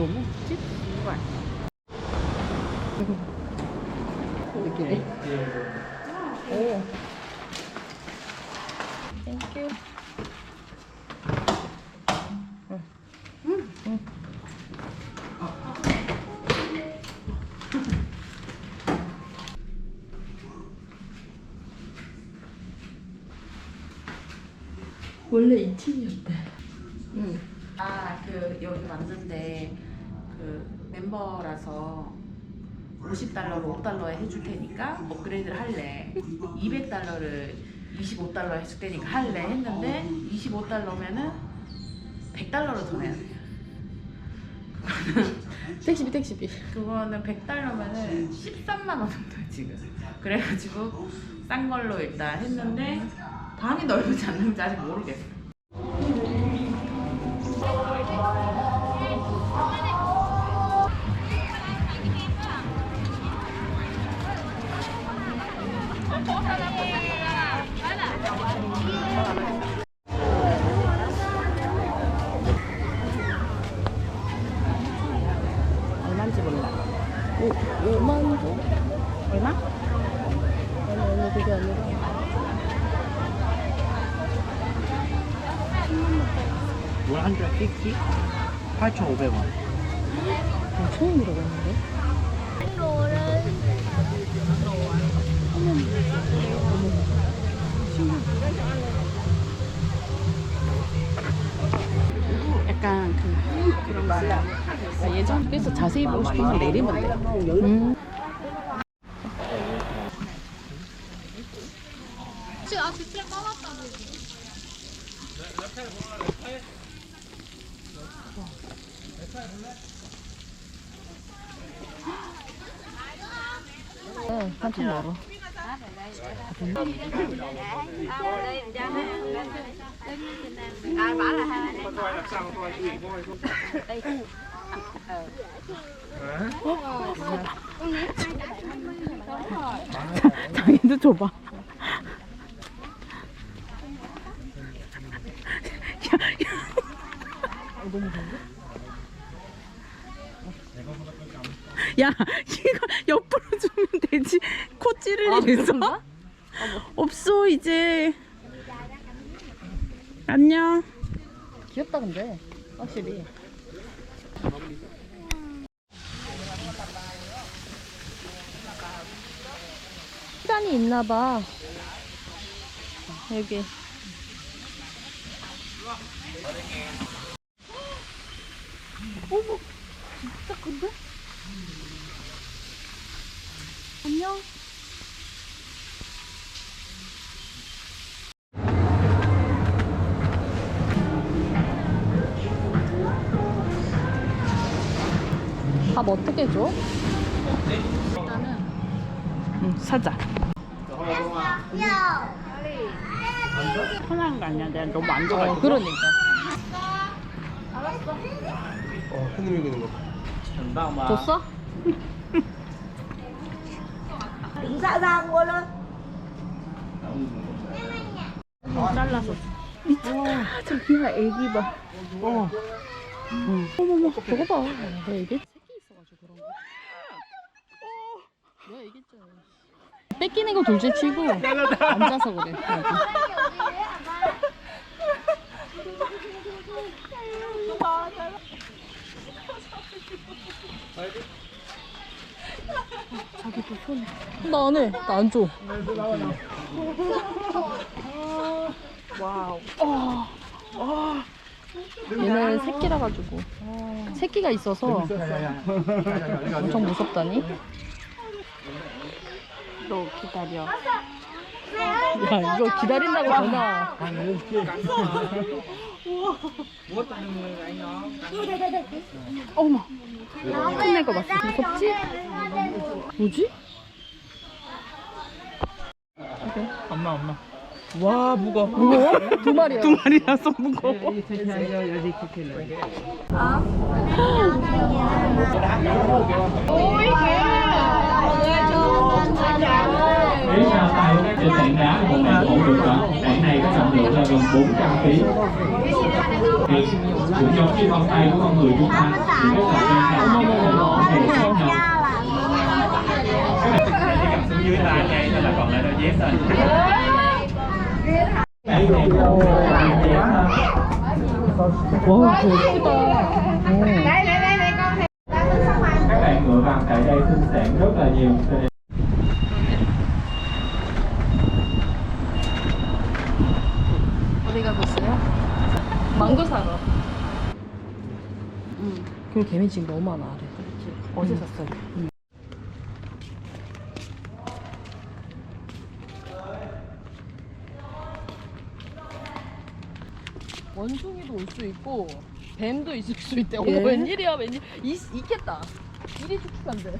너무 찝? 이거 아니야. 느낌이? 오. 땡큐. 원래 2층이었대. 응. 아, 그 여기 왔는데 그 멤버라서 50달러로 5달러에 해줄 테니까 업그레이드를 할래. 200달러를 25달러 해줄 테니까 할래 했는데 25달러면은 100달러로 더 내야 돼요. 택시비, 택시비. 그거는 100달러면은 13만 원 정도야 지금. 그래가지고 싼 걸로 일단 했는데 방이 넓은지 안 넓은지 아직 모르겠어. 8,500원. 어, 처음 들어봤는데? 약간 그 그런 거야. 예전 그래서 자세히 보고 싶으면 내리면 돼. 음. 네, 한참 멀어. 자기도 줘봐. 야, 야. 야, 이거 옆으로 주면 되지. 코 찌를 일 있어? 없어, 이제. 안녕. 귀엽다, 근데. 확실히. 시간이 있나 봐. 여기. 어머, 진짜 큰데? 안녕. 밥 어떻게 줘? 일단은 응, 사자. 편한 거 아니야? 내가 너무 안 어, 그러니까. 어, 큰 힘이 드는 거. 줬어? 잘라서. 와, 저 귀하 애기 봐. 어. 응. 어머머, 저거 봐. 내가 얘기 새끼 있어가지고 그런 거. 어. 내가 얘기했잖아. 뺏기는 거 둘째 치고 앉아서 그래. 여기. 자기도 손. 나 안 해. 나 안 줘. 와우. 아. 얘는 새끼라 가지고 새끼가 있어서 엄청 무섭다니. 너 기다려. 야 이거 기다린다고 전화. 어머. 끝낼 거 봤어. 무섭지? 뭐지? 엄마 엄마. 와 무거. 무거워? 두 마리야. 두 마리라서 무거워. Nếu sao tay của các trên tảng đá một bạn ổn được ạ. Tảng này có trọng lượng là gần 400 kg. Thì cũng giống như con tay của con người chúng ta, thì các thành viên khác nhau có thể khác nhau. xuống dưới là anh ấy nên là còn lại đôi dép thôi. Cái này không phải là 와 예쁘다. các bạn ngựa vàng tại đây sinh sản rất là nhiều cho nên 어디 가고 있어요? 망고 사러. 응. 그리고 개미 지금 너무 많아 아래. 어제 샀어요. 원숭이도 올 수 있고 뱀도 있을 수 있대. 어머 웬일이야 웬일? 이, 있겠다. 일이 축축한데.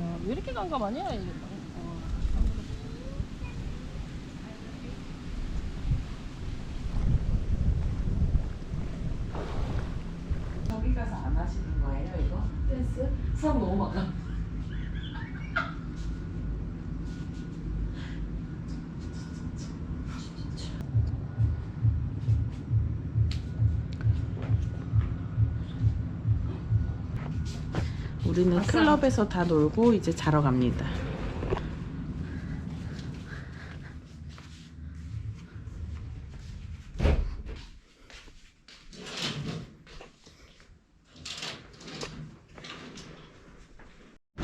야, 왜 이렇게 깜깜하냐 이게. 어. 저기 가서 안 하시는 거예요, 이거? 댄스? 사람 너무 많아. 우리는 클럽에서 다 놀고 이제 자러 갑니다.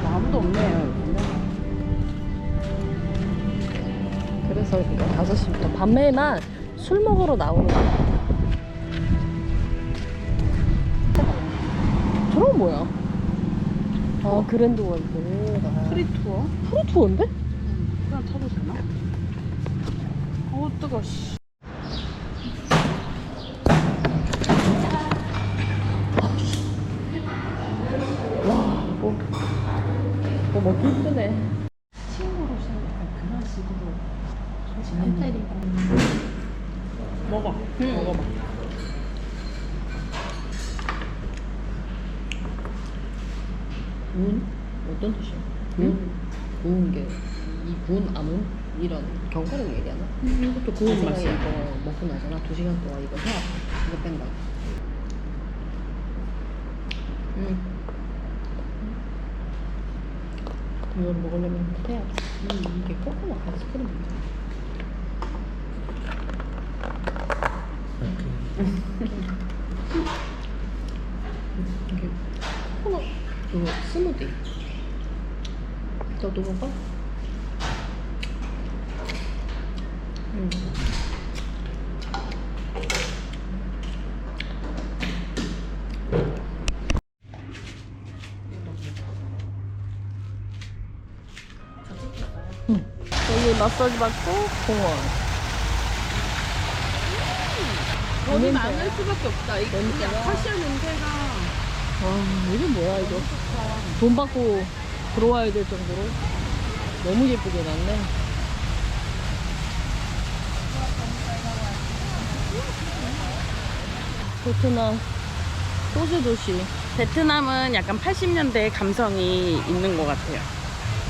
아무도 없네요. 여기는. 그래서 이거 5시부터 밤에만 술 먹으러 나오는 거야. 저런 건 뭐야? 아, 그랜드 월드. 프리 투어? 프리 투어인데? 그냥 타도 되나? 어우 뜨거. 씨. 뭐 먹기 힘드네. 친구로 생각한 그런 식으로 지내는 먹어. 먹어봐. 운? 어떤 뜻이야? 운? 구운 게, 이 구운 암은? 이런 견과류 얘기하나? 이것도 구운 맛이야. 이거 먹고 나잖아. 두 시간 동안 이거 해. 이거 뺀다. 음. 이걸 먹으려면 해야지. 음, 이게 코코넛 아이스크림이잖아. 이게 코코넛 그거 스무디. 너도 먹어? 음. 여기 마사지 받고 공원. 여기 많을 수밖에 없다. 이거 그냥 파시아 냄새가. 와, 이게 뭐야, 이거. 돈 받고 들어와야 될 정도로 너무 예쁘게 해놨네. 베트남 소주 도시. 베트남은 약간 80년대 감성이 있는 것 같아요.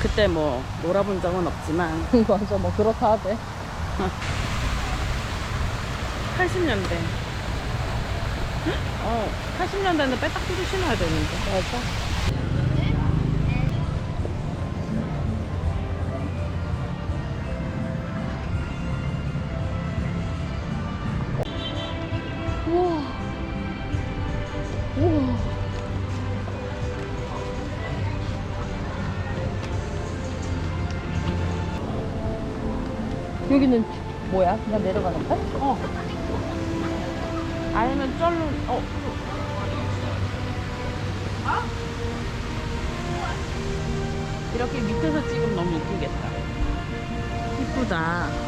그때 뭐 놀아본 적은 없지만 맞아, 뭐 그렇다 하대. 80년대. 어, 80년대는 빼딱지도 신어야 되는데. 맞아. 여기는 뭐야? 그냥 내려가는 거야? 어. 아니면 쩔로 어. 이렇게 밑에서 찍으면 너무 웃기겠다. 이쁘다.